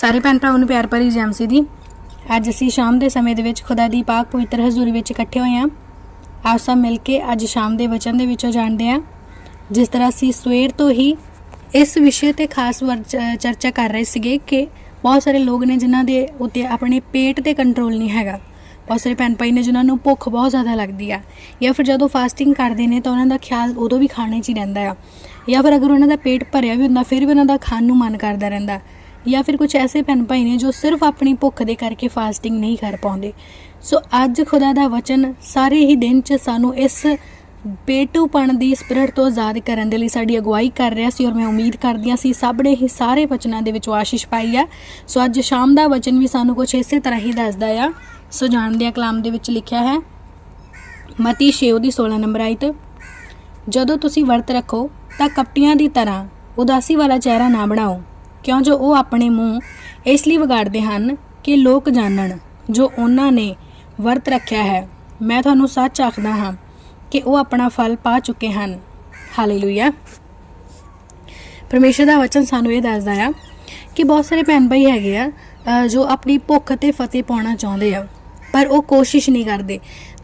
ਸਾਰੇ ਭੈਣ ਭਰਾਵਾਂ ਨੂੰ ਪਿਆਰ ਭਰੀ ਜੈਮਸੀ ਦੀ। ਅੱਜ ਅਸੀਂ ਸ਼ਾਮ ਦੇ ਸਮੇਂ ਦੇ ਵਿੱਚ ਖੁਦਾ ਦੀ ਪਾਕ ਪਵਿੱਤਰ ਹਜ਼ੂਰੀ ਵਿੱਚ ਇਕੱਠੇ ਹੋਏ ਹਾਂ। ਆਪ ਸਭ ਮਿਲ ਕੇ ਅੱਜ ਸ਼ਾਮ ਦੇ ਵਚਨ ਦੇ ਵਿੱਚੋਂ ਜਾਣਦੇ ਹਾਂ। ਜਿਸ ਤਰ੍ਹਾਂ ਅਸੀਂ ਸਵੇਰ ਤੋਂ ਹੀ ਇਸ ਵਿਸ਼ੇ ਤੇ ਖਾਸ ਵਰ- ਚਰਚਾ ਕਰ ਰਹੇ ਸੀਗੇ ਕਿ ਬਹੁਤ ਸਾਰੇ ਲੋਕ ਨੇ ਜਿਨ੍ਹਾਂ ਦੇ ਉੱਤੇ ਆਪਣੇ ਪੇਟ ਤੇ ਕੰਟਰੋਲ ਨਹੀਂ ਹੈਗਾ। ਬਹੁਤ ਸਾਰੇ ਭੈਣ ਭਾਈ ਨੇ ਜਿਨ੍ਹਾਂ ਨੂੰ ਭੁੱਖ ਬਹੁਤ ਜ਼ਿਆਦਾ ਲੱਗਦੀ ਆ। ਜਾਂ ਫਿਰ ਜਦੋਂ ਫਾਸਟਿੰਗ ਕਰਦੇ ਨੇ ਤਾਂ ਉਹਨਾਂ ਦਾ ਖਿਆਲ ਉਦੋਂ ਵੀ ਖਾਣੇ 'ਚ ਹੀ ਰਹਿੰਦਾ ਆ। ਜਾਂ ਫਿਰ ਅਗਰ ਉਹਨਾਂ ਦਾ ਪੇਟ ਭਰਿਆ ਵੀ ਹੁੰਦਾ, ਫਿਰ ਵੀ ਉਹਨਾਂ ਦਾ ਖਾਣ ਨੂੰ ਮਨ ਕਰਦਾ ਰਹਿੰਦਾ। ਜਾਂ ਫਿਰ ਕੁਝ ਐਸੇ ਭੈਣ ਭਾਈ ਨੇ ਜੋ ਸਿਰਫ ਆਪਣੀ ਭੁੱਖ ਦੇ ਕਰਕੇ ਫਾਸਟਿੰਗ ਨਹੀਂ ਕਰ ਪਾਉਂਦੇ। ਸੋ ਅੱਜ ਖੁਦਾ ਦਾ ਵਚਨ ਸਾਰੇ ਹੀ ਦਿਨ 'ਚ ਸਾਨੂੰ ਇਸ ਬੇਟੂਪਣ ਦੀ ਸਪਿਰਿਟ ਤੋਂ ਆਜ਼ਾਦ ਕਰਨ ਦੇ ਲਈ ਸਾਡੀ ਅਗਵਾਈ ਕਰ ਰਿਹਾ ਸੀ ਔਰ ਮੈਂ ਉਮੀਦ ਕਰਦੀ ਹਾਂ ਸੀ ਸਭ ਨੇ ਹੀ ਸਾਰੇ ਵਚਨਾਂ ਦੇ ਵਿੱਚ ਆਸ਼ੀਸ਼ ਪਾਈ ਆ। ਸੋ ਅੱਜ ਸ਼ਾਮ ਦਾ ਵਚਨ ਵੀ ਸਾਨੂੰ ਕੁਝ ਇਸੇ ਤਰ੍ਹਾਂ ਹੀ ਦੱਸਦਾ ਆ। ਸੋ ਜਾਣਦੇ ਆ ਕਲਾਮ ਦੇ ਵਿੱਚ ਲਿਖਿਆ ਹੈ, ਮਤੀ 6 ਦੀ 16 ਨੰਬਰ ਆਇਤ, ਜਦੋਂ ਤੁਸੀਂ ਵਰਤ ਰੱਖੋ ਤਾਂ ਕਪਟੀਆਂ ਦੀ ਤਰ੍ਹਾਂ ਉਦਾਸੀ ਵਾਲਾ ਚਿਹਰਾ ਨਾ ਬਣਾਓ। ਕਿਉਂ ਜੋ ਉਹ ਆਪਣੇ ਮੂੰਹ ਇਸ ਲਈ ਵਿਗਾੜਦੇ ਹਨ ਕਿ ਲੋਕ ਜਾਣਨ ਜੋ ਉਹਨਾਂ ਨੇ ਵਰਤ ਰੱਖਿਆ ਹੈ। ਮੈਂ ਤੁਹਾਨੂੰ ਸੱਚ ਆਖਦਾ ਹਾਂ ਕਿ ਉਹ ਆਪਣਾ ਫਲ ਪਾ ਚੁੱਕੇ ਹਨ। ਹਾਲੇਲੂਇਆ। ਪਰਮੇਸ਼ਰ ਦਾ ਵਚਨ ਸਾਨੂੰ ਇਹ ਦੱਸਦਾ ਆ ਕਿ ਬਹੁਤ ਸਾਰੇ ਭੈਣ ਭਾਈ ਹੈਗੇ ਆ ਜੋ ਆਪਣੀ ਭੁੱਖ ਤੇ ਫਤਿਹ ਪਾਉਣਾ ਚਾਹੁੰਦੇ ਆ। ਪਰ ਉਹ ਕੋਸ਼ਿਸ਼ ਨਹੀਂ ਕਰਦੇ।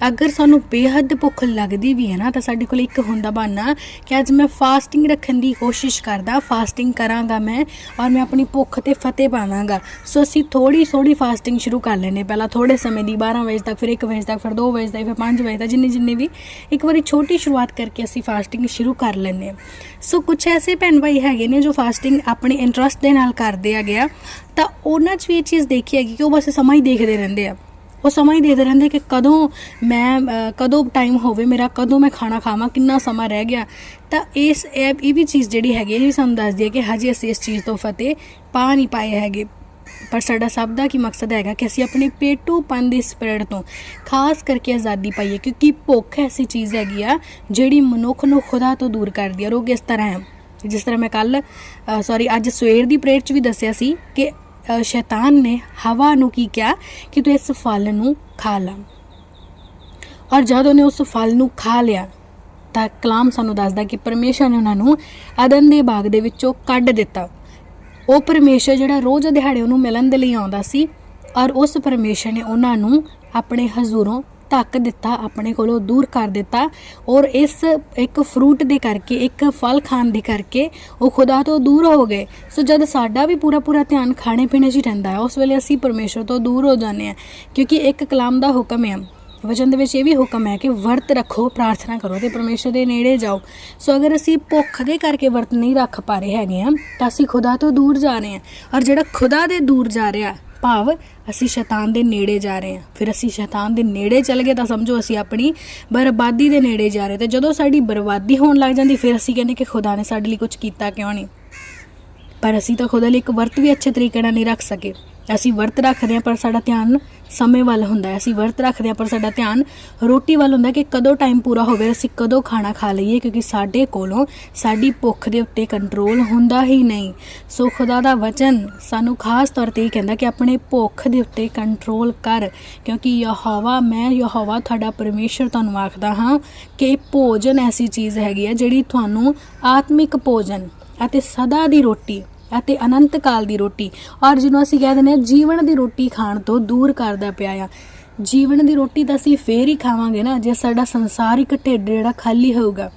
ਅਗਰ ਸਾਨੂੰ ਬੇਹੱਦ ਭੁੱਖ ਲੱਗਦੀ ਵੀ ਹੈ ਨਾ, ਤਾਂ ਸਾਡੇ ਕੋਲ ਇੱਕ ਹੁੰਦਾ ਬਹਾਨਾ ਕਿ ਅੱਜ ਮੈਂ ਫਾਸਟਿੰਗ ਰੱਖਣ ਦੀ ਕੋਸ਼ਿਸ਼ ਕਰਦਾ, ਫਾਸਟਿੰਗ ਕਰਾਂਗਾ ਮੈਂ ਔਰ ਮੈਂ ਆਪਣੀ ਭੁੱਖ ਤੇ ਫਤਿਹ ਪਾਵਾਂਗਾ। ਸੋ ਅਸੀਂ ਥੋੜੀ ਥੋੜੀ ਫਾਸਟਿੰਗ ਸ਼ੁਰੂ ਕਰ ਲੈਨੇ ਪਹਿਲਾਂ ਥੋੜੇ ਸਮੇਂ ਦੀ 12 ਵਜੇ ਤੱਕ, ਫਿਰ 1 ਵਜੇ ਤੱਕ, ਫਿਰ 2 ਵਜੇ ਤੱਕ, ਫਿਰ 5 ਵਜੇ ਤੱਕ, ਜਿੰਨੇ ਜਿੰਨੇ ਵੀ ਇੱਕ ਵਾਰੀ ਛੋਟੀ ਸ਼ੁਰੂਆਤ ਕਰਕੇ ਅਸੀਂ ਫਾਸਟਿੰਗ ਸ਼ੁਰੂ ਕਰ ਲੈਨੇ ਹਾਂ। ਸੋ ਕੁਝ ਐਸੇ ਭੈਣ ਭਾਈ ਹੈਗੇ ਨੇ ਜੋ ਫਾਸਟਿੰਗ ਆਪਣੇ ਇੰਟਰਸਟ ਦੇ ਨਾਲ ਕਰਦੇ ਹੈਗੇ ਆ। ਤਾਂ ਉਹਨਾਂ 'ਚ ਵੀ ਇਹ ਚੀਜ਼ ਦੇਖੀ ਹੈਗੀ ਕਿ ਉਹ ਬਸ ਸਮਾਂ ਹੀ ਦੇਖਦੇ ਰਹਿੰਦੇ ਆ। ਉਹ ਸਮਾਂ ਹੀ ਦੇਖਦੇ ਰਹਿੰਦੇ ਕਿ ਕਦੋਂ ਮੈਂ ਕਦੋਂ ਟਾਈਮ ਹੋਵੇ ਮੇਰਾ, ਕਦੋਂ ਮੈਂ ਖਾਣਾ ਖਾਵਾਂ, ਕਿੰਨਾ ਸਮਾਂ ਰਹਿ ਗਿਆ। ਤਾਂ ਇਸ, ਇਹ ਇਹ ਵੀ ਚੀਜ਼ ਜਿਹੜੀ ਹੈਗੀ ਇਹ ਵੀ ਸਾਨੂੰ ਦੱਸਦੀ ਹੈ ਕਿ ਹਜੇ ਅਸੀਂ ਇਸ ਚੀਜ਼ ਤੋਂ ਫਤਿਹ ਪਾ ਨਹੀਂ ਪਾਏ ਹੈਗੇ। ਪਰ ਸਾਡਾ ਸਭ ਦਾ ਕੀ ਮਕਸਦ ਹੈਗਾ ਕਿ ਅਸੀਂ ਆਪਣੇ ਪੇਟੂਪਨ ਦੀ ਸਪਿਰਿਟ ਤੋਂ ਖਾਸ ਕਰਕੇ ਆਜ਼ਾਦੀ ਪਾਈਏ, ਕਿਉਂਕਿ ਭੁੱਖ ਐਸੀ ਚੀਜ਼ ਹੈਗੀ ਆ ਜਿਹੜੀ ਮਨੁੱਖ ਨੂੰ ਖੁਦਾ ਤੋਂ ਦੂਰ ਕਰਦੀ ਹੈ। ਰੋਗ ਇਸ ਤਰ੍ਹਾਂ ਹੈ। ਜਿਸ ਤਰ੍ਹਾਂ ਮੈਂ ਕੱਲ ਸੌਰੀ ਅੱਜ ਸਵੇਰ ਦੀ ਪ੍ਰੇਅਰ 'ਚ ਵੀ ਦੱਸਿਆ ਸੀ ਕਿ ਸ਼ੈਤਾਨ ਨੇ ਹਵਾ ਨੂੰ ਕੀ ਕਿਹਾ? ਕਿ ਤੂੰ ਇਸ ਫਲ ਨੂੰ ਖਾ ਲਾ। ਔਰ ਜਦ ਉਹਨੇ ਉਸ ਫਲ ਨੂੰ ਖਾ ਲਿਆ, ਤਾਂ ਕਲਾਮ ਸਾਨੂੰ ਦੱਸਦਾ ਕਿ ਪਰਮੇਸ਼ਰ ਨੇ ਉਹਨਾਂ ਨੂੰ ਅਦਨ ਦੇ ਬਾਗ ਦੇ ਵਿੱਚੋਂ ਕੱਢ ਦਿੱਤਾ। ਉਹ ਪਰਮੇਸ਼ਰ ਜਿਹੜਾ ਰੋਜ਼ ਦਿਹਾੜੇ ਉਹਨੂੰ ਮਿਲਣ ਦੇ ਲਈ ਆਉਂਦਾ ਸੀ, ਔਰ ਉਸ ਪਰਮੇਸ਼ਰ ਨੇ ਉਹਨਾਂ ਨੂੰ ਆਪਣੇ ਹਜ਼ੂਰੋਂ ਧੱਕ ਦਿੱਤਾ, ਆਪਣੇ ਕੋਲੋਂ ਦੂਰ ਕਰ ਦਿੱਤਾ ਔਰ ਇਸ ਇੱਕ ਫਰੂਟ ਦੇ ਕਰਕੇ, ਇੱਕ ਫਲ ਖਾਣ ਦੇ ਕਰਕੇ ਉਹ ਖੁਦਾ ਤੋਂ ਦੂਰ ਹੋ ਗਏ। ਸੋ ਜਦ ਸਾਡਾ ਵੀ ਪੂਰਾ ਪੂਰਾ ਧਿਆਨ ਖਾਣੇ ਪੀਣੇ 'ਚ ਹੀ ਰਹਿੰਦਾ ਹੈ, ਉਸ ਵੇਲੇ ਅਸੀਂ ਪਰਮੇਸ਼ਰ ਤੋਂ ਦੂਰ ਹੋ ਜਾਂਦੇ ਹਾਂ, ਕਿਉਂਕਿ ਇੱਕ ਕਲਾਮ ਦਾ ਹੁਕਮ ਹੈ। ਵਚਨ ਦੇ ਵਿੱਚ ਇਹ ਵੀ ਹੁਕਮ ਹੈ ਕਿ ਵਰਤ ਰੱਖੋ, ਪ੍ਰਾਰਥਨਾ ਕਰੋ ਤੇ ਪਰਮੇਸ਼ਰ ਦੇ ਨੇੜੇ ਜਾਓ। ਸੋ ਅਗਰ ਅਸੀਂ ਭੁੱਖ ਦੇ ਕਰਕੇ ਵਰਤ ਨਹੀਂ ਰੱਖ ਪਾ ਰਹੇ ਹੈਗੇ ਆ ਤਾਂ ਅਸੀਂ ਖੁਦਾ ਤੋਂ ਦੂਰ ਜਾ ਰਹੇ ਹਾਂ। ਔਰ ਜਿਹੜਾ ਖੁਦਾ ਦੇ ਦੂਰ ਜਾ ਰਿਹਾ ਭਾਵ ਅਸੀਂ ਸ਼ੈਤਾਨ ਦੇ ਨੇੜੇ ਜਾ ਰਹੇ ਹਾਂ। ਫਿਰ ਅਸੀਂ ਸ਼ੈਤਾਨ ਦੇ ਨੇੜੇ ਚੱਲ ਗਏ ਤਾਂ ਸਮਝੋ ਅਸੀਂ ਆਪਣੀ ਬਰਬਾਦੀ ਦੇ ਨੇੜੇ ਜਾ ਰਹੇ ਤੇ ਜਦੋਂ ਸਾਡੀ ਬਰਬਾਦੀ ਹੋਣ ਲੱਗ ਜਾਂਦੀ, ਫਿਰ ਅਸੀਂ ਕਹਿੰਦੇ ਕਿ ਖੁਦਾ ਨੇ ਸਾਡੇ ਲਈ ਕੁਝ ਕੀਤਾ ਕਿਉਂ ਨਹੀਂ? ਪਰ ਅਸੀਂ ਤਾਂ ਖੁਦਾ ਲਈ ਇੱਕ ਵਰਤ ਵੀ ਅੱਛੇ ਤਰੀਕੇ ਨਾਲ ਨਹੀਂ ਰੱਖ ਸਕੇ। ਅਸੀਂ ਵਰਤ ਰੱਖਦੇ ਹਾਂ, ਪਰ ਸਾਡਾ ਧਿਆਨ ਸਮੇਂ ਵੱਲ ਹੁੰਦਾ ਹੈ। ਅਸੀਂ ਵਰਤ ਰੱਖਦੇ ਹਾਂ, ਪਰ ਸਾਡਾ ਧਿਆਨ ਰੋਟੀ ਵੱਲ ਹੁੰਦਾ ਕਿ ਕਦੋਂ ਟਾਈਮ ਪੂਰਾ ਹੋਵੇ, ਅਸੀਂ ਕਦੋਂ ਖਾਣਾ ਖਾ ਲਈਏ, ਕਿਉਂਕਿ ਸਾਡੇ ਕੋਲੋਂ ਸਾਡੀ ਭੁੱਖ ਦੇ ਉੱਤੇ ਕੰਟਰੋਲ ਹੁੰਦਾ ਹੀ ਨਹੀਂ। ਸੋ ਖੁਦਾ ਦਾ ਵਚਨ ਸਾਨੂੰ ਖਾਸ ਤੌਰ ਤੇ ਇਹ ਕਹਿੰਦਾ ਕਿ ਆਪਣੇ ਭੁੱਖ ਦੇ ਉੱਤੇ ਕੰਟਰੋਲ ਕਰ, ਕਿਉਂਕਿ ਯਹੋਵਾ, ਮੈਂ ਯਹੋਵਾ ਤੁਹਾਡਾ ਪਰਮੇਸ਼ਰ ਤੁਹਾਨੂੰ ਆਖਦਾ ਹਾਂ ਕਿ ਭੋਜਨ ਐਸੀ ਚੀਜ਼ ਹੈਗੀ ਹੈ ਜਿਹੜੀ ਤੁਹਾਨੂੰ ਆਤਮਿਕ ਭੋਜਨ ਅਤੇ ਸਦਾ ਦੀ ਰੋਟੀ ਅਤੇ ਅਨੰਤ ਕਾਲ ਦੀ ਰੋਟੀ। ਔਰ ਜਿਹਨੂੰ ਅਸੀਂ ਕਹਿ ਦਿੰਦੇ ਹਾਂ, ਜੀਵਨ ਦੀ ਰੋਟੀ ਖਾਣ ਤੋਂ ਦੂਰ ਕਰਦਾ ਪਿਆ ਆ। ਜੀਵਨ ਦੀ ਰੋਟੀ ਤਾਂ ਅਸੀਂ ਫੇਰ ਹੀ ਖਾਵਾਂਗੇ ਨਾ, ਜੇ ਸਾਡਾ ਸੰਸਾਰਿਕ ਢਿੱਡ ਜਿਹੜਾ ਖਾਲੀ ਹੋਊਗਾ।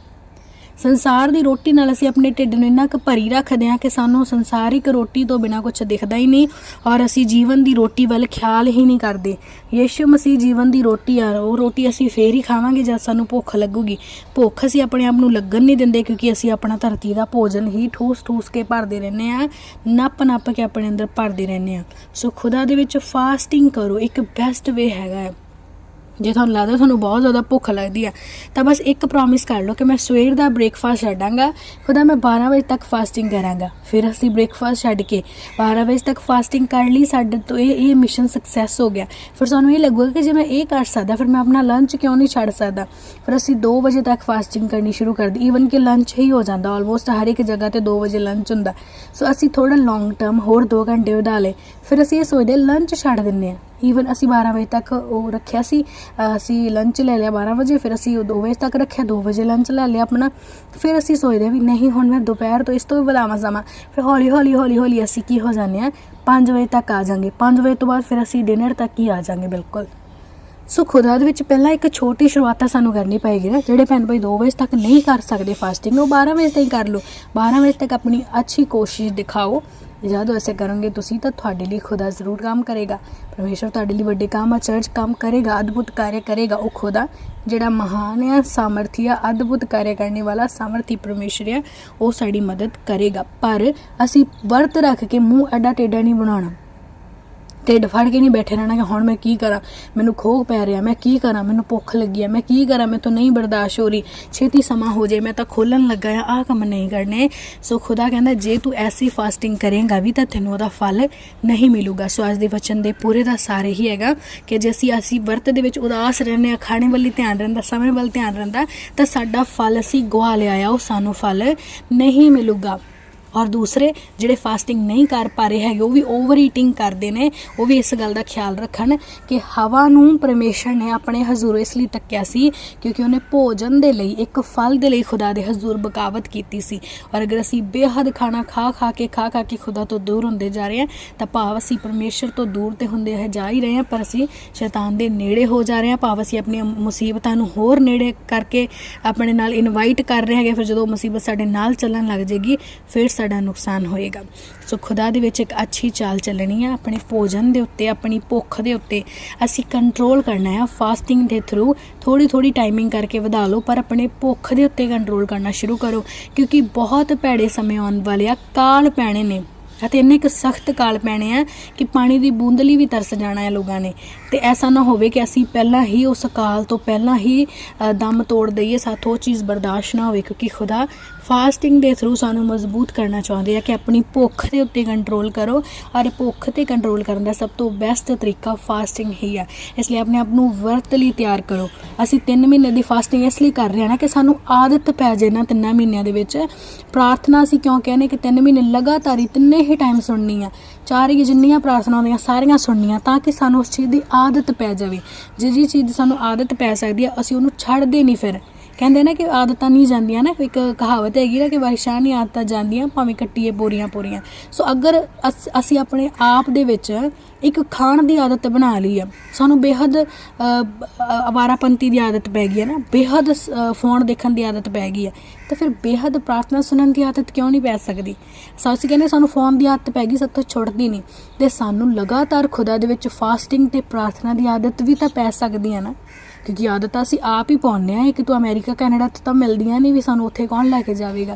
ਸੰਸਾਰ ਦੀ ਰੋਟੀ ਨਾਲ ਅਸੀਂ ਆਪਣੇ ਢਿੱਡ ਨੂੰ ਇੰਨਾ ਕੁ ਭਰੀ ਰੱਖਦੇ ਹਾਂ ਕਿ ਸਾਨੂੰ ਸੰਸਾਰਿਕ ਰੋਟੀ ਤੋਂ ਬਿਨਾ ਕੁਝ ਦਿਖਦਾ ਹੀ ਨਹੀਂ ਔਰ ਅਸੀਂ ਜੀਵਨ ਦੀ ਰੋਟੀ ਵੱਲ ਖਿਆਲ ਹੀ ਨਹੀਂ ਕਰਦੇ। ਯੀਸ਼ੂ ਮਸੀਹ ਜੀਵਨ ਦੀ ਰੋਟੀ ਆ, ਉਹ ਰੋਟੀ ਅਸੀਂ ਫੇਰ ਹੀ ਖਾਵਾਂਗੇ ਜਦ ਸਾਨੂੰ ਭੁੱਖ ਲੱਗੂਗੀ। ਭੁੱਖ ਅਸੀਂ ਆਪਣੇ ਆਪ ਨੂੰ ਲੱਗਣ ਨਹੀਂ ਦਿੰਦੇ ਕਿਉਂਕਿ ਅਸੀਂ ਆਪਣਾ ਧਰਤੀ ਦਾ ਭੋਜਨ ਹੀ ਠੂਸ ਠੂਸ ਕੇ ਭਰਦੇ ਰਹਿੰਦੇ ਆ ਨੱਪ ਨੱਪ ਕੇ ਆਪਣੇ ਅੰਦਰ ਭਰਦੇ ਰਹਿੰਦੇ ਆ ਸੋ ਖੁਦਾ ਦੇ ਵਿੱਚ ਫਾਸਟਿੰਗ ਕਰੋ, ਇੱਕ ਬੈਸਟ ਵੇ ਹੈਗਾ ਹੈ। ਜੇ ਤੁਹਾਨੂੰ ਲੱਗਦਾ ਤੁਹਾਨੂੰ ਬਹੁਤ ਜ਼ਿਆਦਾ ਭੁੱਖ ਲੱਗਦੀ ਆ, ਤਾਂ ਬਸ ਇੱਕ ਪ੍ਰੋਮਿਸ ਕਰ ਲਓ ਕਿ ਮੈਂ ਸਵੇਰ ਦਾ ਬ੍ਰੇਕਫਾਸਟ ਛੱਡਾਂਗਾ, ਖੁਦਾ ਮੈਂ 12 ਵਜੇ ਤੱਕ ਫਾਸਟਿੰਗ ਕਰਾਂਗਾ। ਫਿਰ ਅਸੀਂ ਬ੍ਰੇਕਫਾਸਟ ਛੱਡ ਕੇ 12 ਵਜੇ ਤੱਕ ਫਾਸਟਿੰਗ ਕਰ ਲਈ, ਸਾਡੇ ਤੋਂ ਇਹ ਇਹ ਮਿਸ਼ਨ ਸਕਸੈਸ ਹੋ ਗਿਆ। ਫਿਰ ਸਾਨੂੰ ਇਹ ਲੱਗੂਗਾ ਕਿ ਜੇ ਮੈਂ ਇਹ ਕਰ ਸਕਦਾ, ਫਿਰ ਮੈਂ ਆਪਣਾ ਲੰਚ ਕਿਉਂ ਨਹੀਂ ਛੱਡ ਸਕਦਾ? ਫਿਰ ਅਸੀਂ 2 ਵਜੇ ਤੱਕ ਫਾਸਟਿੰਗ ਕਰਨੀ ਸ਼ੁਰੂ ਕਰ ਦੀ ਈਵਨ ਕਿ ਲੰਚ ਹੀ ਹੋ ਜਾਂਦਾ ਆਲਮੋਸਟ ਹਰ ਇੱਕ ਜਗ੍ਹਾ ਤੇ 2 ਵਜੇ ਲੰਚ ਹੁੰਦਾ। ਸੋ ਅਸੀਂ ਥੋੜਾ ਲੌਂਗ ਟਰਮ ਹੋਰ 2 ਘੰਟੇ ਵਧਾ ਲਏ। ਫਿਰ ਅਸੀਂ ਇਹ ਸੋਚਦੇ ਲੰਚ ਛੱਡ ਦਿੰਨੇ ਆ ਈਵਨ ਅਸੀਂ 12 ਵਜੇ ਤੱਕ ਉਹ ਰੱਖਿਆ ਸੀ। ਅਸੀਂ ਲੰਚ ਲੈ ਲਿਆ 12 ਵਜੇ, ਫਿਰ ਅਸੀਂ ਉਹ 2 ਵਜੇ ਤੱਕ ਰੱਖਿਆ 2 ਵਜੇ ਲੰਚ ਲੈ ਲਿਆ ਆਪਣਾ। ਫਿਰ ਅਸੀਂ ਸੋਚਦੇ ਵੀ ਨਹੀਂ, ਹੁਣ ਮੈਂ ਦੁਪਹਿਰ ਤੋਂ ਇਸ ਤੋਂ ਵੀ ਵਧਾਵਾਂ ਸਮਾਂ। ਫਿਰ ਹੌਲੀ ਹੌਲੀ ਹੌਲੀ ਹੌਲੀ ਅਸੀਂ ਕੀ ਹੋ ਜਾਂਦੇ ਆ 5 ਵਜੇ ਤੱਕ ਆ ਜਾਾਂਗੇ। 5 ਵਜੇ ਤੋਂ ਬਾਅਦ ਫਿਰ ਅਸੀਂ ਡਿਨਰ ਤੱਕ ਹੀ ਆ ਜਾਾਂਗੇ, ਬਿਲਕੁਲ। ਸੋ ਖੁਦਾ ਦੇ ਵਿੱਚ ਪਹਿਲਾਂ ਇੱਕ ਛੋਟੀ ਸ਼ੁਰੂਆਤ ਤਾਂ ਸਾਨੂੰ ਕਰਨੀ ਪਏਗੀ ਨਾ। ਜਿਹੜੇ ਭੈਣ ਭਾਈ 2 ਵਜੇ ਤੱਕ ਨਹੀਂ ਕਰ ਸਕਦੇ ਫਾਸਟਿੰਗ ਉਹ 12 ਵਜੇ ਤਾਈਂ ਕਰ ਲਓ। 12 ਵਜੇ ਤੱਕ ਆਪਣੀ ਅੱਛੀ ਕੋਸ਼ਿਸ਼ ਦਿਖਾਓ। ਜਦੋਂ ਐਸੇ ਕਰੋਗੇ ਤੁਸੀਂ ਤਾਂ ਤੁਹਾਡੇ ਲਈ ਖੁਦਾ ਜ਼ਰੂਰ ਕੰਮ ਕਰੇਗਾ। ਪਰਮੇਸ਼ਰ ਤੁਹਾਡੇ ਲਈ ਵੱਡੇ ਕੰਮ ਆ, ਚਰਚ ਕੰਮ ਕਰੇਗਾ, ਅਦਭੁਤ ਕਾਰਜ ਕਰੇਗਾ। ਉਹ ਖੁਦਾ ਜਿਹੜਾ ਮਹਾਨ ਹੈ ਸਾਮਰਥੀ ਆ, ਅਦਭੁਤ ਕਾਰਜ ਕਰਨੇ ਵਾਲਾ, ਸਾਮਰਥੀ ਪਰਮੇਸ਼ਰ ਹੈ ਉਹ ਸਾਡੀ ਮਦਦ ਕਰੇਗਾ। ਪਰ ਅਸੀਂ ਵਰਤ ਰੱਖ ਕੇ ਮੂੰਹ ਐਡਾ ਟੇਡਾ ਨਹੀਂ ਬਣਾਉਣਾ। ਢਿੱਡ ਫੜ ਕੇ ਨਹੀਂ ਬੈਠੇ ਰਹਿਣਾ ਕਿ ਹੁਣ ਮੈਂ ਕੀ ਕਰਾਂ? ਮੈਨੂੰ ਖੋਹ ਪੈ ਰਿਹਾ, ਮੈਂ ਕੀ ਕਰਾਂ? ਮੈਨੂੰ ਭੁੱਖ ਲੱਗੀ ਆ, ਮੈਂ ਕੀ ਕਰਾਂ? ਮੈਂ ਤੋਂ ਨਹੀਂ ਬਰਦਾਸ਼ਤ ਹੋ ਰਹੀ। ਛੇਤੀ ਸਮਾਂ ਹੋ ਜੇ ਮੈਂ ਤਾਂ ਖੋਲਣ ਲੱਗਾ ਆ, ਆਹ ਕੰਮ ਨਹੀਂ ਕਰਨੇ। ਸੋ ਖੁਦਾ ਕਹਿੰਦਾ, ਜੇ ਤੂੰ ਐਸੀ ਫਾਸਟਿੰਗ ਕਰੇਗਾ ਵੀ ਤਾਂ ਤੈਨੂੰ ਉਹਦਾ ਫਲ ਨਹੀਂ ਮਿਲੂਗਾ। ਸੋ ਅੱਜ ਦੇ ਵਚਨ ਦੇ ਪੂਰੇ ਦਾ ਸਾਰੇ ਹੀ ਹੈਗਾ ਕਿ ਜੇ ਅਸੀਂ ਅਸੀਂ ਵਰਤ ਦੇ ਵਿੱਚ ਉਦਾਸ ਰਹਿੰਦੇ ਆ, ਖਾਣੇ ਵੱਲ ਧਿਆਨ ਰਹਿੰਦਾ, ਸਮੇਂ ਵੱਲ ਧਿਆਨ ਰਹਿੰਦਾ, ਤਾਂ ਸਾਡਾ ਫਲ ਅਸੀਂ ਗਵਾ ਲਿਆ ਆ ਉਹ ਸਾਨੂੰ ਫਲ ਨਹੀਂ ਮਿਲੂਗਾ। ਔਰ ਦੂਸਰੇ ਜਿਹੜੇ ਫਾਸਟਿੰਗ ਨਹੀਂ ਕਰ ਪਾ ਰਹੇ ਹੈਗੇ, ਉਹ ਵੀ ਓਵਰ ਈਟਿੰਗ ਕਰਦੇ ਨੇ, ਉਹ ਵੀ ਇਸ ਗੱਲ ਦਾ ਖਿਆਲ ਰੱਖਣ ਕਿ ਹਵਾ ਨੂੰ ਪਰਮੇਸ਼ਰ ਨੇ ਆਪਣੇ ਹਜ਼ੂਰ ਇਸ ਲਈ ਟੱਕਿਆ ਸੀ ਕਿਉਂਕਿ ਉਹਨੇ ਭੋਜਨ ਦੇ ਲਈ, ਇੱਕ ਫਲ ਦੇ ਲਈ ਖੁਦਾ ਦੇ ਹਜ਼ੂਰ ਬਗਾਵਤ ਕੀਤੀ ਸੀ। ਔਰ ਅਗਰ ਅਸੀਂ ਬੇਹੱਦ ਖਾਣਾ ਖਾ ਖਾ ਕੇ, ਖਾ ਖਾ ਕੇ ਖੁਦਾ ਤੋਂ ਦੂਰ ਹੁੰਦੇ ਜਾ ਰਹੇ ਹਾਂ, ਤਾਂ ਭਾਵ ਅਸੀਂ ਪਰਮੇਸ਼ਰ ਤੋਂ ਦੂਰ ਤੇ ਹੁੰਦੇ ਹੈ ਜਾ ਹੀ ਰਹੇ ਹਾਂ, ਪਰ ਅਸੀਂ ਸ਼ੈਤਾਨ ਦੇ ਨੇੜੇ ਹੋ ਜਾ ਰਹੇ ਹਾਂ, ਭਾਵ ਅਸੀਂ ਆਪਣੀਆਂ ਮੁਸੀਬਤਾਂ ਨੂੰ ਹੋਰ ਨੇੜੇ ਕਰਕੇ ਆਪਣੇ ਨਾਲ ਇਨਵਾਈਟ ਕਰ ਰਹੇ ਹੈਗੇ, ਫਿਰ ਜਦੋਂ ਮੁਸੀਬਤ ਸਾਡੇ ਨਾਲ ਚੱਲਣ ਲੱਗ ਜੇਗੀ, ਫਿਰ ਸਾਡਾ ਨੁਕਸਾਨ ਹੋਏਗਾ। ਸੋ ਖੁਦਾ ਦੇ ਵਿੱਚ ਇੱਕ ਅੱਛੀ ਚਾਲ ਚੱਲਣੀ ਆ, ਆਪਣੇ ਭੋਜਨ ਦੇ ਉੱਤੇ, ਆਪਣੀ ਭੁੱਖ ਦੇ ਉੱਤੇ ਅਸੀਂ ਕੰਟਰੋਲ ਕਰਨਾ ਹੈ ਫਾਸਟਿੰਗ ਦੇ ਥਰੂ ਥੋੜੀ ਥੋੜੀ ਟਾਈਮਿੰਗ ਕਰਕੇ ਵਧਾ ਲਓ, ਪਰ ਆਪਣੇ ਭੁੱਖ ਦੇ ਉੱਤੇ ਕੰਟਰੋਲ ਕਰਨਾ ਸ਼ੁਰੂ ਕਰੋ, ਕਿਉਂਕਿ ਬਹੁਤ ਭੈੜੇ ਸਮੇਂ ਆਉਣ ਵਾਲੇ ਆ, ਕਾਲ ਪੈਣੇ ਨੇ। ਅਤੇ ਇੰਨੇ ਕੁ ਸਖਤ ਕਾਲ ਪੈਣੇ ਆ ਕਿ ਪਾਣੀ ਦੀ ਬੂੰਦ ਲਈ ਵੀ ਤਰਸ ਜਾਣਾ ਹੈ ਲੋਕਾਂ ਨੇ। ਤੇ ਐਸਾ ਨਾ ਹੋਵੇ ਕਿ ਅਸੀਂ ਪਹਿਲਾਂ ਹੀ ਉਸ ਕਾਲ ਤੋਂ ਪਹਿਲਾਂ ਹੀ ਦਮ ਤੋੜ ਦਈਏ, ਸਾਥੋਂ ਉਹ ਚੀਜ਼ ਬਰਦਾਸ਼ਤ ਨਾ ਹੋਵੇ, ਕਿਉਂਕਿ ਖੁਦਾ ਫਾਸਟਿੰਗ ਦੇ ਥਰੂ ਸਾਨੂੰ ਮਜ਼ਬੂਤ ਕਰਨਾ ਚਾਹੁੰਦੇ ਆ ਕਿ ਆਪਣੀ ਭੁੱਖ ਦੇ ਉੱਤੇ ਕੰਟਰੋਲ ਕਰੋ। ਔਰ ਭੁੱਖ ਤੇ ਕੰਟਰੋਲ ਕਰਨ ਦਾ ਸਭ ਤੋਂ ਬੈਸਟ ਤਰੀਕਾ ਫਾਸਟਿੰਗ ਹੀ ਹੈ ਇਸ ਲਈ ਆਪਣੇ ਆਪ ਨੂੰ ਵਰਤ ਲਈ ਤਿਆਰ ਕਰੋ। ਅਸੀਂ 3 ਮਹੀਨੇ ਦੀ ਫਾਸਟਿੰਗ ਇਸ ਲਈ ਕਰ ਰਹੇ ਹਾਂ ਨਾ ਕਿ ਸਾਨੂੰ ਆਦਤ ਪੈ ਜਾਏ ਨਾ ਤਿੰਨਾਂ ਮਹੀਨਿਆਂ ਦੇ ਵਿੱਚ। ਪ੍ਰਾਰਥਨਾ ਅਸੀਂ ਕਿਉਂ ਕਹਿੰਦੇ ਕਿ 3 ਮਹੀਨੇ ਲਗਾਤਾਰ ਹੀ ਤਿੰਨੇ ਹੀ ਟਾਈਮ ਸੁਣਨੀ ਆ। ਚਾਰ ਹੀ ਜਿੰਨੀਆਂ ਪ੍ਰਾਰਥਨਾ ਹੁੰਦੀਆਂ, ਸਾਰੀਆਂ ਸੁਣਨੀਆਂ ਤਾਂ ਕਿ ਸਾਨੂੰ ਉਸ ਚੀਜ਼ ਦੀ ਆਦਤ ਪੈ ਜਾਵੇ। ਜਿਹੜੀ ਚੀਜ਼ ਸਾਨੂੰ ਆਦਤ ਪੈ ਸਕਦੀ ਹੈ ਅਸੀਂ ਉਹਨੂੰ ਛੱਡਦੇ ਨਹੀਂ ਫਿਰ। ਕਹਿੰਦੇ ਨਾ ਕਿ ਆਦਤਾਂ ਨਹੀਂ ਜਾਂਦੀਆਂ ਨਾ ਇੱਕ ਕਹਾਵਤ ਹੈਗੀ ਨਾ ਕਿ ਵਾਰਿਸ਼ਾਂ ਨਹੀਂ ਆਦਤਾਂ ਜਾਂਦੀਆਂ ਭਾਵੇਂ ਕੱਟੀਏ ਬੋਰੀਆਂ ਪੋਰੀਆਂ। ਸੋ ਅਗਰ ਅਸ- ਅਸੀਂ ਆਪਣੇ ਆਪ ਦੇ ਵਿੱਚ ਇੱਕ ਖਾਣ ਦੀ ਆਦਤ ਬਣਾ ਲਈ ਆ ਸਾਨੂੰ ਬੇਹੱਦ ਅ, ਅ, ਅਵਾਰਾਪੰਤੀ ਦੀ ਆਦਤ ਪੈ ਗਈ ਹੈ ਨਾ ਬੇਹੱਦ ਅ, ਫੋਨ ਦੇਖਣ ਦੀ ਆਦਤ ਪੈ ਗਈ ਹੈ ਤਾਂ ਫਿਰ ਬੇਹੱਦ ਪ੍ਰਾਰਥਨਾ ਸੁਣਨ ਦੀ ਆਦਤ ਕਿਉਂ ਨਹੀਂ ਪੈ ਸਕਦੀ? ਸੋ ਅਸੀਂ ਕਹਿੰਦੇ ਸਾਨੂੰ ਫੋਨ ਦੀ ਆਦਤ ਪੈ ਗਈ ਸਭ ਤੋਂ ਛੁੱਟਦੀ ਨਹੀਂ। ਤੇ ਸਾਨੂੰ ਲਗਾਤਾਰ ਖੁਦਾ ਦੇ ਵਿੱਚ ਫਾਸਟਿੰਗ ਤੇ ਪ੍ਰਾਰਥਨਾ ਦੀ ਆਦਤ ਵੀ ਤਾਂ ਪੈ ਸਕਦੀ ਹੈ ਨਾ। ਕਿਉਂਕਿ ਆਦਤਾਂ ਅਸੀਂ ਆਪ ਹੀ ਪਾਉਂਦੇ ਆ ਇੱਕ ਤੂੰ ਅਮਰੀਕਾ, ਕੈਨੇਡਾ ਤੋਂ ਤਾਂ ਮਿਲਦੀਆਂ ਨਹੀਂ ਵੀ ਸਾਨੂੰ ਉੱਥੇ ਕੌਣ ਲੈ ਕੇ ਜਾਵੇਗਾ।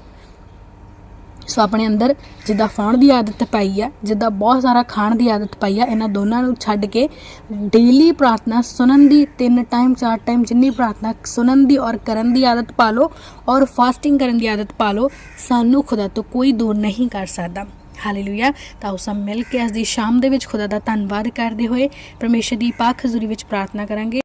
ਸੋ ਆਪਣੇ ਅੰਦਰ ਜਿੱਦਾਂ ਫੋਨ ਦੀ ਆਦਤ ਪਾਈ ਆ ਜਿੱਦਾਂ ਬਹੁਤ ਸਾਰਾ ਖਾਣ ਦੀ ਆਦਤ ਪਾਈ ਆ ਇਹਨਾਂ ਦੋਨਾਂ ਨੂੰ ਛੱਡ ਕੇ ਡੇਲੀ ਪ੍ਰਾਰਥਨਾ ਸੁਣਨ ਦੀ, ਤਿੰਨ ਟਾਈਮ ਚਾਰ ਟਾਈਮ ਜਿੰਨੀ ਪ੍ਰਾਰਥਨਾ ਸੁਣਨ ਦੀ ਔਰ ਕਰਨ ਦੀ ਆਦਤ ਪਾ ਲਓ ਔਰ ਫਾਸਟਿੰਗ ਕਰਨ ਦੀ ਆਦਤ ਪਾ ਲਓ, ਸਾਨੂੰ ਖੁਦਾ ਤੋਂ ਕੋਈ ਦੂਰ ਨਹੀਂ ਕਰ ਸਕਦਾ। ਹਾਲੇਲੂਇਆ ਤਾਂ ਉਸ ਮਿਲ ਕੇ, ਅੱਜ ਦੀ ਸ਼ਾਮ ਦੇ ਵਿੱਚ ਖੁਦਾ ਦਾ ਧੰਨਵਾਦ ਕਰਦੇ ਹੋਏ, ਪਰਮੇਸ਼ਰ ਦੀ ਪਾਕ ਹਜ਼ੂਰੀ ਵਿੱਚ ਪ੍ਰਾਰਥਨਾ ਕਰਾਂਗੇ।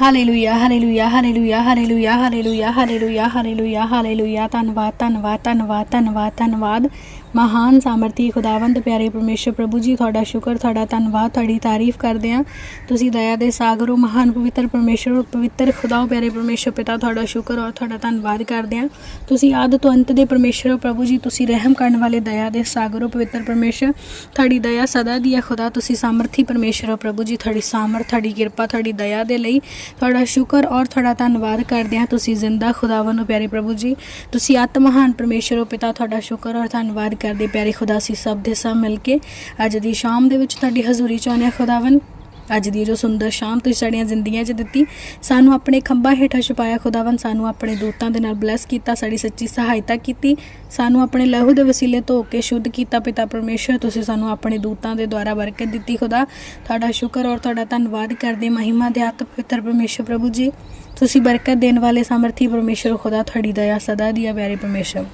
Hallelujah hallelujah hallelujah hallelujah hallelujah hallelujah hallelujah hallelujah ਧੰਨਵਾਦ ਧੰਨਵਾਦ ਧੰਨਵਾਦ ਧੰਨਵਾਦ ਧੰਨਵਾਦ। ਮਹਾਨ ਸਾਮਰਥੀ, ਖੁਦਾਵੰਦ, ਪਿਆਰੇ ਪਰਮੇਸ਼ਰ, ਪ੍ਰਭੂ ਜੀ, ਤੁਹਾਡਾ ਸ਼ੁਕਰ, ਤੁਹਾਡਾ ਧੰਨਵਾਦ, ਤੁਹਾਡੀ ਤਾਰੀਫ ਕਰਦੇ ਹਾਂ। ਤੁਸੀਂ ਦਇਆ ਦੇ ਸਾਗਰ ਹੋ, ਮਹਾਨ ਪਵਿੱਤਰ ਪਰਮੇਸ਼ਰ ਪਵਿੱਤਰ ਖੁਦਾ ਪਿਆਰੇ ਪਰਮੇਸ਼ਰ ਪਿਤਾ, ਤੁਹਾਡਾ ਸ਼ੁਕਰ ਔਰ ਤੁਹਾਡਾ ਧੰਨਵਾਦ ਕਰਦੇ ਹਾਂ। ਤੁਸੀਂ ਆਦ ਤੋਂ ਅੰਤ ਦੇ ਪਰਮੇਸ਼ਰ ਹੋ, ਪ੍ਰਭੂ ਜੀ, ਤੁਸੀਂ ਰਹਿਮ ਕਰਨ ਵਾਲੇ ਦਇਆ ਦੇ ਸਾਗਰ ਹੋ, ਪਵਿੱਤਰ ਪਰਮੇਸ਼ਰ। ਤੁਹਾਡੀ ਦਇਆ ਸਦਾ ਦੀ ਹੈ, ਖੁਦਾ, ਤੁਸੀਂ ਸਾਮਰਥੀ ਪਰਮੇਸ਼ਰ ਹੋ, ਪ੍ਰਭੂ ਜੀ, ਤੁਹਾਡੀ ਸਾਮਰਥ, ਤੁਹਾਡੀ ਕਿਰਪਾ, ਤੁਹਾਡੀ ਦਇਆ ਦੇ ਲਈ ਤੁਹਾਡਾ ਸ਼ੁਕਰ ਔਰ ਤੁਹਾਡਾ ਧੰਨਵਾਦ ਕਰਦੇ ਹਾਂ। ਤੁਸੀਂ ਜ਼ਿੰਦਾ ਖੁਦਾਵੰ ਹੋ, ਪਿਆਰੇ ਪ੍ਰਭੂ ਜੀ। ਤੁਸੀਂ ਆਤਮ ਮਹਾਨ ਪਰਮੇਸ਼ਰ ਹੋ, ਪਿਤਾ, ਤੁਹਾਡਾ ਸ਼ੁਕਰ ਔਰ ਧੰਨਵਾਦ ਕਰਦੇ ਪਿਆਰੇ ਖੁਦਾ ਸੀ ਸਭ ਦੇ ਸਭ ਮਿਲ ਕੇ। ਅੱਜ ਦੀ ਸ਼ਾਮ ਦੇ ਵਿੱਚ ਤੁਹਾਡੀ ਹਜ਼ੂਰੀ ਚ ਆਉਂਦੇ ਹਾਂ ਖੁਦਾਵੰ ਅੱਜ ਦੀ ਜੋ ਸੁੰਦਰ ਸ਼ਾਮ ਤੁਸੀਂ ਸਾਡੀਆਂ ਜ਼ਿੰਦਗੀਆਂ 'ਚ ਦਿੱਤੀ, ਸਾਨੂੰ ਆਪਣੇ ਖੰਭਾਂ ਹੇਠਾਂ ਛੁਪਾਇਆ ਖੁਦਾਵੰ ਸਾਨੂੰ ਆਪਣੇ ਦੂਤਾਂ ਦੇ ਨਾਲ ਬਲੈਸ ਕੀਤਾ, ਸਾਡੀ ਸੱਚੀ ਸਹਾਇਤਾ ਕੀਤੀ, ਸਾਨੂੰ ਆਪਣੇ ਲਹੂ ਦੇ ਵਸੀਲੇ ਧੋ ਕੇ ਸ਼ੁੱਧ ਕੀਤਾ, ਪਿਤਾ ਪਰਮੇਸ਼ਰ, ਤੁਸੀਂ ਸਾਨੂੰ ਆਪਣੇ ਦੂਤਾਂ ਦੇ ਦੁਆਰਾ ਬਰਕਤ ਦਿੱਤੀ ਖੁਦਾ। ਤੁਹਾਡਾ ਸ਼ੁਕਰ ਔਰ ਤੁਹਾਡਾ ਧੰਨਵਾਦ ਕਰਦੇ ਮਹਿਮਾ ਦੇ ਹੱਥ, ਪਵਿੱਤਰ ਪਰਮੇਸ਼ਰ ਪ੍ਰਭੂ ਜੀ। ਤੁਸੀਂ ਬਰਕਤ ਦੇਣ ਵਾਲੇ ਸਮਰਥੀ ਪਰਮੇਸ਼ਰ, ਖੁਦਾ ਤੁਹਾਡੀ ਦਇਆ ਸਦਾ ਦੀ ਹੈ ਪਿਆਰੇ ਪਰਮੇਸ਼ਰ।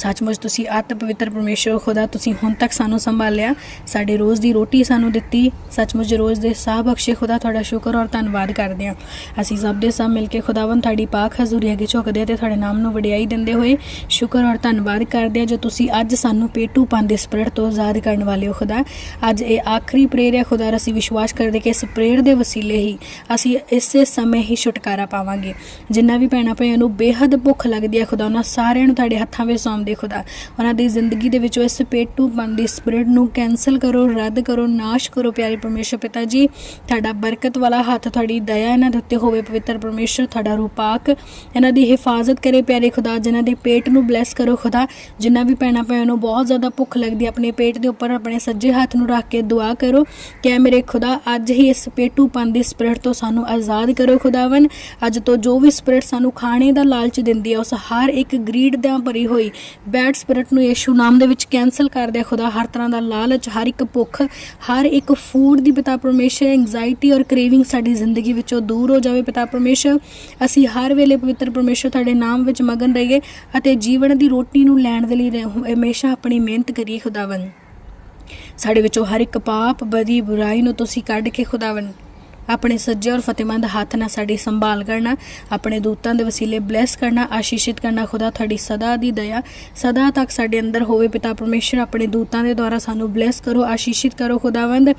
ਸੱਚਮੁੱਚ ਤੁਸੀਂ ਅਤ ਪਵਿੱਤਰ ਪਰਮੇਸ਼ਰ ਖੁਦਾ ਤੁਸੀਂ ਹੁਣ ਤੱਕ ਸਾਨੂੰ ਸੰਭਾਲਿਆ। ਸਾਡੇ ਰੋਜ਼ ਦੀ ਰੋਟੀ ਸਾਨੂੰ ਦਿੱਤੀ। ਸੱਚਮੁੱਚ ਰੋਜ਼ ਦੇ ਸਾਹ ਬਖਸ਼ੇ ਖੁਦਾ, ਤੁਹਾਡਾ ਸ਼ੁਕਰ ਔਰ ਧੰਨਵਾਦ ਕਰਦੇ ਹਾਂ। ਅਸੀਂ ਸਭ ਦੇ ਸਭ ਮਿਲ ਕੇ ਖੁਦਾਵੰ ਤੁਹਾਡੀ ਪਾਕ ਹਜ਼ੂਰੀ ਅੱਗੇ ਝੁਕਦੇ ਹਾਂ ਤੇ ਤੁਹਾਡੇ ਨਾਮ ਨੂੰ ਵਡਿਆਈ ਦਿੰਦੇ ਹੋਏ ਸ਼ੁਕਰ ਔਰ ਧੰਨਵਾਦ ਕਰਦੇ ਹਾਂ, ਜੋ ਤੁਸੀਂ ਅੱਜ ਸਾਨੂੰ ਪੇਟੂ ਪੰਦੇ ਸਪਰਟ ਤੋਂ ਆਜ਼ਾਦ ਕਰਨ ਵਾਲੇ ਹੋ ਖੁਦਾ। ਅੱਜ ਇਹ ਆਖਰੀ ਪ੍ਰੇਰ ਹੈ ਖੁਦਾ ਅਸੀਂ ਵਿਸ਼ਵਾਸ ਕਰਦੇ ਕਿ ਇਸ ਪ੍ਰੇਰ ਦੇ ਵਸੀਲੇ ਹੀ ਅਸੀਂ ਇਸੇ ਸਮੇਂ ਹੀ ਛੁਟਕਾਰਾ ਪਾਵਾਂਗੇ। ਜਿੰਨਾ ਵੀ ਭੈਣਾਂ ਭੈਣਾਂ ਨੂੰ ਬੇਹੱਦ ਭੁੱਖ ਲੱਗਦੀ ਹੈ ਖੁਦਾ, ਉਹਨਾਂ ਸਾਰਿਆਂ ਨੂੰ ਤੁਹਾਡੇ ਹੱਥਾਂ ਵਿੱਚ ਸੌਂਪਦੇ ਖੁਦਾ। ਉਹਨਾਂ ਦੀ ਜ਼ਿੰਦਗੀ ਦੇ ਵਿੱਚੋਂ ਇਸ ਪੇਟੂਪਨ ਦੀ ਸਪਿਰਟ ਨੂੰ ਕੈਨਸਲ ਕਰੋ ਰੱਦ ਕਰੋ ਨਾਸ਼ ਕਰੋ ਪਿਆਰੇ ਪਰਮੇਸ਼ਰ ਪਿਤਾ ਜੀ। ਤੁਹਾਡਾ ਬਰਕਤ ਵਾਲਾ ਹੱਥ ਤੁਹਾਡੀ ਦਇਆ ਇਹਨਾਂ ਦੇ ਉੱਤੇ ਹੋਵੇ ਪਵਿੱਤਰ ਪਰਮੇਸ਼ਰ ਤੁਹਾਡਾ ਰੂਪਾਕ ਇਹਨਾਂ ਦੀ ਹਿਫਾਜ਼ਤ ਕਰੇ ਪਿਆਰੇ ਖੁਦਾ ਜਿਨ੍ਹਾਂ ਦੇ ਪੇਟ ਨੂੰ ਬਲੈਸ ਕਰੋ ਖੁਦਾ। ਜਿਨ੍ਹਾਂ ਵੀ ਭੈਣਾਂ ਭੈਣਾਂ ਨੂੰ ਬਹੁਤ ਜ਼ਿਆਦਾ ਭੁੱਖ ਲੱਗਦੀ ਹੈ, ਆਪਣੇ ਪੇਟ ਦੇ ਉੱਪਰ ਆਪਣੇ ਸੱਜੇ ਹੱਥ ਨੂੰ ਰੱਖ ਕੇ ਦੁਆ ਕਰੋ ਕਿ ਮੇਰੇ ਖੁਦਾ ਅੱਜ ਹੀ ਇਸ ਪੇਟੂਪਨ ਦੀ ਸਪਿਰਟ ਤੋਂ ਸਾਨੂੰ ਆਜ਼ਾਦ ਕਰੋ ਖੁਦਾਵਨ ਅੱਜ ਤੋਂ ਜੋ ਵੀ ਸਪਿਰਟ ਸਾਨੂੰ ਖਾਣੇ ਦਾ ਲਾਲਚ ਦਿੰਦੀ ਹੈ ਉਸ ਹਰ ਇੱਕ ਗਰੀਡ ਦਾ ਭਰੀ ਹੋਈ ਬੈਡ ਸਪਿਰਟ ਨੂੰ ਯੇਸ਼ੂ ਨਾਮ ਦੇ ਵਿੱਚ ਕੈਨਸਲ ਕਰ ਦੇ ਖੁਦਾ ਹਰ ਤਰ੍ਹਾਂ ਦਾ ਲਾਲਚ, ਹਰ ਇੱਕ ਭੁੱਖ, ਹਰ ਇੱਕ ਫੂਡ ਦੀ ਪਿਤਾ ਪਰਮੇਸ਼ਰ ਐਂਗਜ਼ਾਇਟੀ ਔਰ ਕ੍ਰੇਵਿੰਗ ਸਾਡੀ ਜ਼ਿੰਦਗੀ ਵਿੱਚੋਂ ਦੂਰ ਹੋ ਜਾਵੇ ਪਿਤਾ ਪਰਮੇਸ਼ਰ। ਅਸੀਂ ਹਰ ਵੇਲੇ ਪਵਿੱਤਰ ਪਰਮੇਸ਼ਰ ਤੁਹਾਡੇ ਨਾਮ ਵਿੱਚ ਮਗਨ ਰਹੀਏ ਅਤੇ ਜੀਵਨ ਦੀ ਰੋਟੀ ਨੂੰ ਲੈਣ ਦੇ ਲਈ ਰਹਿ- ਹਮੇਸ਼ਾ ਆਪਣੀ ਮਿਹਨਤ ਕਰੀਏ ਖੁਦਾਵੰ ਸਾਡੇ ਵਿੱਚੋਂ ਹਰ ਇੱਕ ਪਾਪ, ਬਦੀ, ਬੁਰਾਈ ਨੂੰ ਤੁਸੀਂ ਕੱਢ ਕੇ ਖੁਦਾਵੰ ਆਪਣੇ ਸੱਜੇ ਔਰ ਫਤਿਹਮੰਦ ਹੱਥ ਨਾਲ ਸਾਡੀ ਸੰਭਾਲ ਕਰਨਾ, ਆਪਣੇ ਦੂਤਾਂ ਦੇ ਵਸੀਲੇ ਬਲੈਸ ਕਰਨਾ, ਆਸ਼ੀਸ਼ਿਤ ਕਰਨਾ, ਖੁਦਾ ਤੁਹਾਡੀ ਸਦਾ ਦੀ ਦਇਆ, ਸਦਾ ਤੱਕ ਸਾਡੇ ਅੰਦਰ ਹੋਵੇ ਪਿਤਾ ਪਰਮੇਸ਼ਰ, ਆਪਣੇ ਦੂਤਾਂ ਦੇ ਦੁਆਰਾ ਸਾਨੂੰ ਬਲੈਸ ਕਰੋ, ਆਸ਼ੀਸ਼ਿਤ ਕਰੋ, ਖੁਦਾਵੰਦ।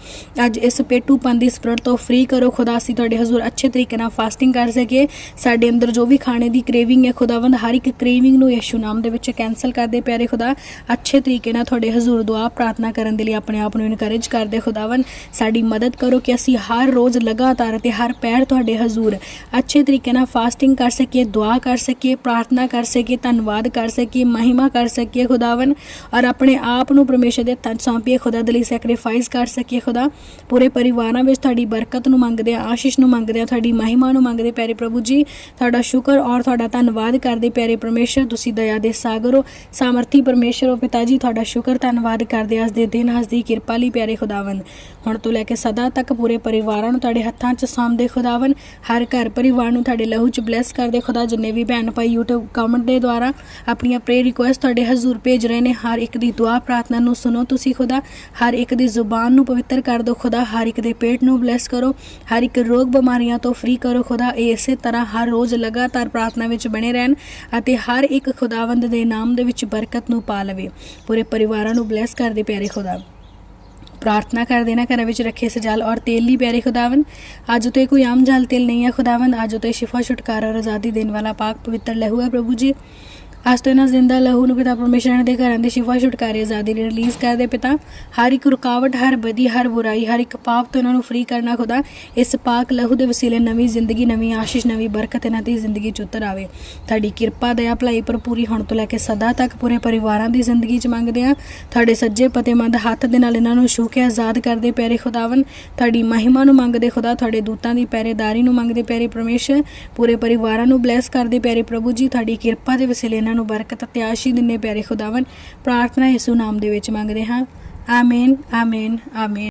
ਅੱਜ ਇਸ ਪੇਟੂਪਨ ਦੀ ਸਪਿਰਟ ਤੋਂ ਫ੍ਰੀ ਕਰੋ, ਖੁਦਾ, ਅਸੀਂ ਤੁਹਾਡੇ ਹਜ਼ੂਰ ਅੱਛੇ ਤਰੀਕੇ ਨਾਲ ਫਾਸਟਿੰਗ ਕਰ ਸਕੀਏ। ਸਾਡੇ ਅੰਦਰ ਜੋ ਵੀ ਖਾਣੇ ਦੀ ਕ੍ਰੇਵਿੰਗ ਹੈ, ਖੁਦਾਵੰਦ, ਹਰ ਇੱਕ ਕ੍ਰੇਵਿੰਗ ਨੂੰ ਯਿਸੂ ਨਾਮ ਦੇ ਵਿੱਚ ਕੈਨਸਲ ਕਰਦੇ ਪਿਆਰੇ ਖੁਦਾ। ਅੱਛੇ ਤਰੀਕੇ ਨਾਲ ਤੁਹਾਡੇ ਹਜ਼ੂਰ ਦੁਆ, ਪ੍ਰਾਰਥਨਾ ਕਰਨ ਦੇ ਲਈ ਆਪਣੇ ਆਪ ਨੂੰ ਇਨਕਰੇਜ ਕਰਦੇ ਖੁਦਾਵੰਦ। ਸਾਡੀ ਮਦਦ ਕਰੋ ਕਿ ਅਸੀਂ ਹਰ ਰੋਜ਼ ਲਗ ਲਗਾਤਾਰ ਅਤੇ ਹਰ ਪੈਰ ਤੁਹਾਡੇ ਹਜ਼ੂਰ ਅੱਛੇ ਤਰੀਕੇ ਨਾਲ ਫਾਸਟਿੰਗ ਕਰ ਸਕੀਏ, ਦੁਆ ਕਰ ਸਕੀਏ, ਪ੍ਰਾਰਥਨਾ ਕਰ ਸਕੀਏ, ਧੰਨਵਾਦ ਕਰ ਸਕੀਏ, ਮਹਿਮਾ ਕਰ ਸਕੀਏ ਖੁਦਾਵੰ ਔਰ ਆਪਣੇ ਆਪ ਨੂੰ ਪਰਮੇਸ਼ਰ ਦੇ ਤਨ ਸੌਂਪੀਏ, ਖੁਦਾ ਦੇ ਲਈ ਸੈਕਰੀਫਾਈਸ ਕਰ ਸਕੀਏ ਖੁਦਾ। ਪੂਰੇ ਪਰਿਵਾਰਾਂ ਵਿੱਚ ਤੁਹਾਡੀ ਬਰਕਤ ਨੂੰ ਮੰਗਦੇ ਆ ਆਸ਼ੀਸ਼ ਨੂੰ ਮੰਗਦੇ ਆ ਤੁਹਾਡੀ ਮਹਿਮਾ ਨੂੰ ਮੰਗਦੇ ਪਿਆਰੇ ਪ੍ਰਭੂ ਜੀ। ਤੁਹਾਡਾ ਸ਼ੁਕਰ ਔਰ ਤੁਹਾਡਾ ਧੰਨਵਾਦ ਕਰਦੇ ਪਿਆਰੇ ਪਰਮੇਸ਼ਰ, ਤੁਸੀਂ ਦਇਆ ਦੇ ਸਾਗਰ ਹੋ, ਸਾਮਰਥੀ ਪਰਮੇਸ਼ਰ ਹੋ, ਪਿਤਾ ਜੀ, ਤੁਹਾਡਾ ਸ਼ੁਕਰ ਧੰਨਵਾਦ ਕਰਦੇ ਅੱਜ ਦੇ ਦਿਨ, ਅੱਜ ਦੀ ਕਿਰਪਾ ਲਈ ਪਿਆਰੇ ਖੁਦਾਵੰਦ। ਹੁਣ ਤੋਂ ਲੈ ਕੇ ਸਦਾ ਤੱਕ ਪੂਰੇ ਪਰਿਵਾਰਾਂ ਨੂੰ ਤੁਹਾਡੇ ਹੱਥਾਂ 'ਚ ਸਾਂਭਦੇ ਖੁਦਾਵੰ ਹਰ ਘਰ ਪਰਿਵਾਰ ਨੂੰ ਤੁਹਾਡੇ ਲਹੂ 'ਚ ਬਲੈਸ ਕਰਦੇ ਖੁਦਾ, ਜਿੰਨੇ ਵੀ ਭੈਣ ਭਾਈ YouTube ਕਮੈਂਟ ਦੇ ਦੁਆਰਾ ਆਪਣੀਆਂ ਪ੍ਰੇ ਰਿਕੁਐਸਟ ਤੁਹਾਡੇ ਹਜ਼ੂਰ ਭੇਜ ਰਹੇ ਨੇ, ਹਰ ਇੱਕ ਦੀ ਦੁਆ ਪ੍ਰਾਰਥਨਾ ਨੂੰ ਸੁਣੋ ਤੁਸੀਂ ਖੁਦਾ, ਹਰ ਇੱਕ ਦੀ ਜ਼ੁਬਾਨ ਨੂੰ ਪਵਿੱਤਰ ਕਰ ਦਿਓ ਖੁਦਾ, ਹਰ ਇੱਕ ਦੇ ਪੇਟ ਨੂੰ ਬਲੈਸ ਕਰੋ, ਹਰ ਇੱਕ ਰੋਗ ਬਿਮਾਰੀਆਂ ਤੋਂ ਫ੍ਰੀ ਕਰੋ ਖੁਦਾ, ਇਹ ਇਸੇ ਤਰ੍ਹਾਂ ਹਰ ਰੋਜ਼ ਲਗਾਤਾਰ ਪ੍ਰਾਰਥਨਾ ਵਿੱਚ ਬਣੇ ਰਹਿਣ ਅਤੇ ਹਰ ਇੱਕ ਖੁਦਾਵੰਦ ਦੇ ਨਾਮ ਦੇ ਵਿੱਚ ਬਰਕਤ ਨੂੰ ਪਾ ਲਵੇ। ਪੂਰੇ ਪਰਿਵਾਰਾਂ ਨੂੰ ਬਲੈਸ ਕਰਦੇ ਪਿਆਰੇ ਖੁਦਾ। ਪ੍ਰਾਰਥਨਾ ਕਰ ਦੇਣਾ ਘਰਾਂ ਵਿੱਚ ਰੱਖੇ ਸਜਾਲ ਔਰ ਤੇਲ ਲਈ ਪਿਆਰੇ ਖੁਦਾਵੰ ਅੱਜ ਤੋਂ ਇਹ ਕੋਈ ਆਮ ਜਲ ਤੇਲ ਨਹੀਂ ਹੈ ਖੁਦਾਵੰ ਅੱਜ ਤੋਂ ਇਹ ਸ਼ਿਫਾ, ਛੁਟਕਾਰਾ ਔਰ ਆਜ਼ਾਦੀ ਦੇਣ ਵਾਲਾ ਪਾਕ ਪਵਿੱਤਰ ਲਹੂ ਹੈ ਪ੍ਰਭੂ ਅੱਜ ਤੋਂ ਇਹਨਾਂ ਜ਼ਿੰਦਾ ਲਹੂ ਨੂੰ ਪਿਤਾ ਪਰਮੇਸ਼ਰ ਦੇ ਘਰਾਂ ਦੇ ਸ਼ਿਫਾ ਛੁਟਕਾਰੇ ਆਜ਼ਾਦੀ ਲਈ ਰਿਲੀਜ਼ ਕਰ ਦੇ ਪਿਤਾ। ਹਰ ਇੱਕ ਰੁਕਾਵਟ, ਹਰ ਬਦੀ, ਹਰ ਬੁਰਾਈ, ਹਰ ਇੱਕ ਪਾਪ ਤੋਂ ਇਹਨਾਂ ਨੂੰ ਫ੍ਰੀ ਕਰਨਾ ਖੁਦਾ। ਇਸ ਪਾਕ ਲਹੂ ਦੇ ਵਸੀਲੇ ਨਵੀਂ ਜ਼ਿੰਦਗੀ, ਨਵੀਂ ਆਸ਼ੀਸ਼, ਨਵੀਂ ਬਰਕਤ ਇਹਨਾਂ ਦੀ ਜ਼ਿੰਦਗੀ ਚ ਉਤਰ ਆਵੇ। ਤੁਹਾਡੀ ਕਿਰਪਾ, ਦਇਆ, ਭਲਾਈ ਭਰਪੂਰੀ ਹੁਣ ਤੋਂ ਲੈ ਕੇ ਸਦਾ ਤੱਕ ਪੂਰੇ ਪਰਿਵਾਰਾਂ ਦੀ ਜ਼ਿੰਦਗੀ ਚ ਮੰਗਦੇ ਆ ਤੁਹਾਡੇ ਸੱਜੇ ਪਤੇਮੰਦ ਹੱਥ ਦੇ ਨਾਲ ਇਹਨਾਂ ਨੂੰ ਛੂ ਕੇ ਆਜ਼ਾਦ ਕਰਦੇ ਪਿਆਰੇ ਖੁਦਾਵੰ ਤੁਹਾਡੀ ਮਹਿਮਾ ਨੂੰ ਮੰਗਦੇ ਖੁਦਾ, ਤੁਹਾਡੇ ਦੂਤਾਂ ਦੀ ਪੈਰੇਦਾਰੀ ਨੂੰ ਮੰਗਦੇ ਪਿਆਰੇ ਪਰਮੇਸ਼ਰ। ਪੂਰੇ ਪਰਿਵਾਰਾਂ ਨੂੰ ਬਲੈਸ ਕਰਦੇ ਪਿਆਰੇ ਪ੍ਰਭੂ ਜੀ। ਤੁਹਾਡੀ ਕਿਰਪਾ ਦੇ ਵਸੀਲੇ ਇਹਨਾਂ ਨੂੰ ਬਰਕਤ ਅਤੇ ਆਸ਼ੀਸ਼ ਦਿੰਦੇ ਪਿਆਰੇ ਖੁਦਾਵੰ ਪ੍ਰਾਰਥਨਾ ਯਿਸੂ ਨਾਮ ਦੇ ਵਿੱਚ ਮੰਗਦੇ ਹਾਂ। ਆਮੀਨ ਆਮੀਨ ਆਮੀਨ।